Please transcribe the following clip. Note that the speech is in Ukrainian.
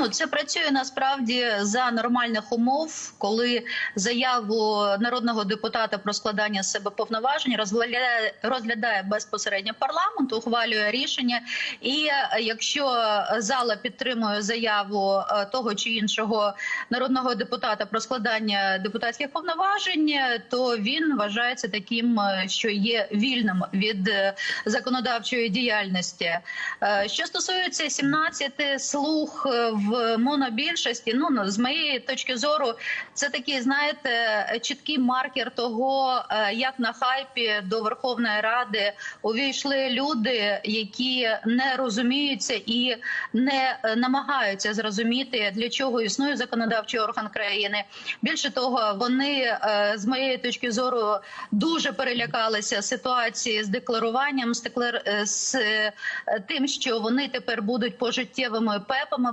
Ну, це працює насправді за нормальних умов, коли заяву народного депутата про складання себе повноважень розглядає, розглядає безпосередньо парламент, ухвалює рішення. І е, якщо зала підтримує заяву е, того чи іншого народного депутата про складання депутатських повноважень, е, то він вважається таким, що є вільним від законодавчої діяльності. Що стосується 17 слуг е, в монобільшості, ну ну, з моєї точки зору, це такий, знаєте, чіткий маркер того, е, як на хайпі до Верховної Ради увійшли люди, які не розуміються і не е, намагаються зрозуміти, для чого існує законодавчий орган країни. Більше того, вони е, з моєї точки зору дуже перелякалися ситуації з декларуванням, з деклар... з тим, що вони тепер будуть пожиттєвими пепами.